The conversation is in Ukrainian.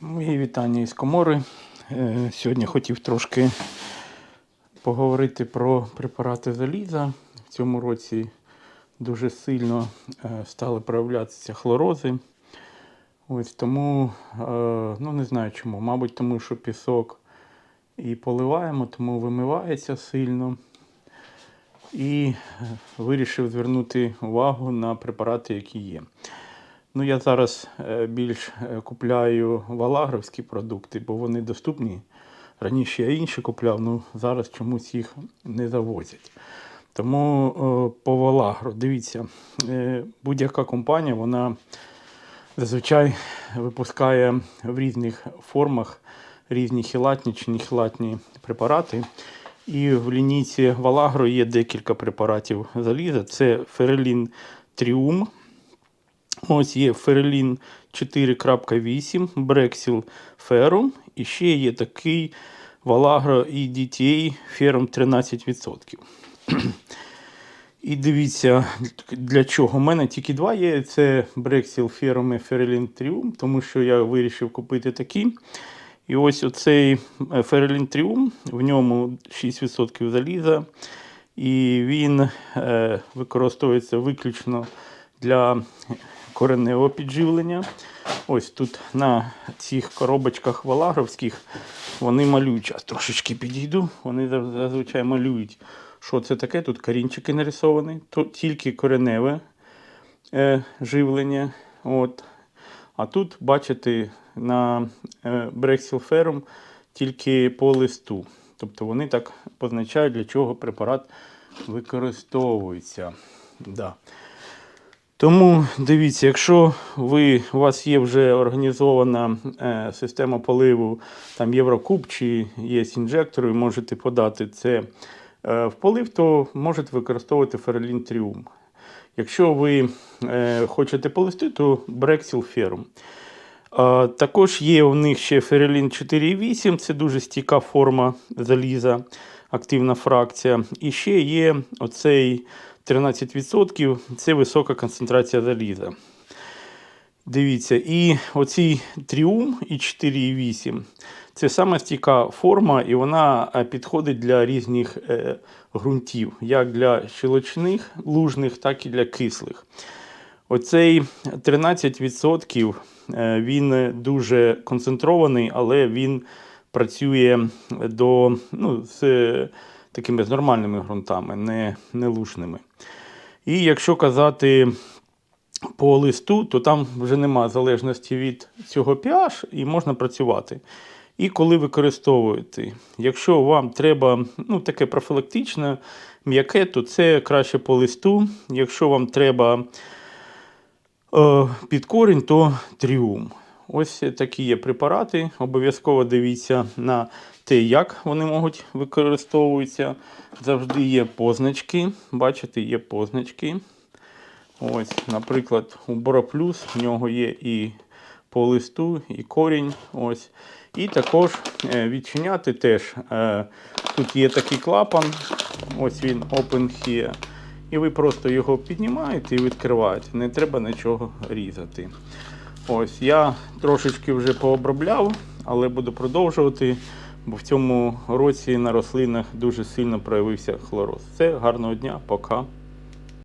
Мої вітання із комори. Е, Сьогодні хотів трошки поговорити про препарати заліза. В цьому році дуже сильно е, стали проявлятися хлорози. Ось тому, е, ну не знаю чому, мабуть, тому що пісок і поливаємо, тому вимивається сильно. І вирішив звернути увагу на препарати, які є. Ну, я зараз е, більш е, купляю валагровські продукти, бо вони доступні. Раніше я інші купляв, ну зараз чомусь їх не завозять. Тому е, по Валагро, дивіться, е, будь-яка компанія, вона зазвичай випускає в різних формах різні хілатні чи нехілатні препарати. І в лінійці Валагро є декілька препаратів заліза. Це Ферелін Тріум. Ось є Ферелін 4.8, Брексіл Ферум. І ще є такий Валагро і DTA Ферум 13%. І дивіться, для чого. У мене тільки два є. Це Брексіл Ферум і Ферелін Тріум, тому що я вирішив купити такі. І ось оцей Ферелін Тріум, в ньому 6% заліза, і він е, використовується виключно для кореневого підживлення. Ось тут на цих коробочках валагровських вони малюють. Зараз трошечки підійду. Вони зазвичай малюють, що це таке. Тут корінчики нарисовані, тут тільки кореневе е, живлення. От. А тут, бачите, на е, Ferrum тільки по листу. Тобто вони так позначають, для чого препарат використовується. Да. Тому дивіться, якщо ви, у вас є вже організована е, система поливу, там Єврокуб чи є інжектори, можете подати це е, в полив, то можете використовувати Ферелін Тріум. Якщо ви е, хочете полисти, то Брексіл Ферум. Е, також є у них ще Ферелін 4,8, це дуже стійка форма заліза, активна фракція. І ще є оцей 13%, це висока концентрація заліза. Дивіться, і оцій тріум і 4,8 це саме стійка форма, і вона е, підходить для різних е, ґрунтів, як для щелочних, лужних, так і для кислих. Оцей 13% е, він дуже концентрований, але він працює до, ну, з такими з нормальними ґрунтами, не, не лужними. І якщо казати по листу, то там вже нема залежності від цього pH і можна працювати. І коли використовуєте, якщо вам треба ну, таке профілактичне, м'яке, то це краще по листу. Якщо вам треба е, під корінь, то тріум. Ось такі є препарати. Обов'язково дивіться на те, як вони можуть використовуватися. Завжди є позначки. Бачите, є позначки. Ось, наприклад, у Бороплюс в нього є і по листу, і корінь. Ось. І також е, відчиняти теж. е, Тут є такий клапан, ось він Open Here. І ви просто його піднімаєте і відкриваєте. Не треба нічого різати. Ось я трошечки вже пообробляв, але буду продовжувати, бо в цьому році на рослинах дуже сильно проявився хлороз. Все, гарного дня, пока.